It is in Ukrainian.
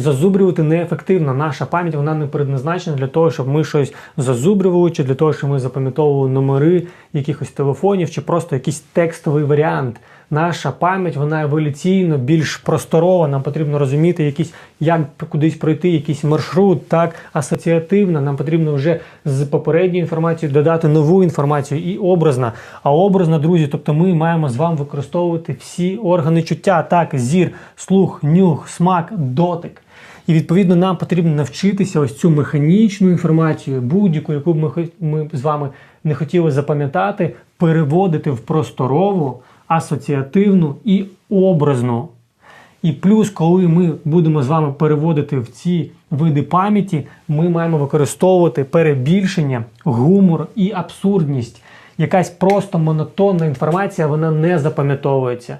зазубрювати неефективно. Наша пам'ять вона не предназначена для того, щоб ми щось зазубрювали, чи для того, щоб ми запам'ятовували номери якихось телефонів, чи просто якийсь текстовий варіант. Наша пам'ять вона еволюційно більш просторова. Нам потрібно розуміти якісь, як кудись пройти, якийсь маршрут, так асоціативно. Нам потрібно вже з попередньої інформації додати нову інформацію і образна. А образна, друзі, тобто ми маємо з вами використовувати всі органи чуття, так, зір, слух, нюх, смак, дотик. І відповідно нам потрібно навчитися ось цю механічну інформацію, будь-яку, яку б ми, ми з вами не хотіли запам'ятати, переводити в просторову, асоціативну і образну. І плюс, коли ми будемо з вами переводити в ці види пам'яті, ми маємо використовувати перебільшення, гумор і абсурдність. Якась просто монотонна інформація вона не запам'ятовується.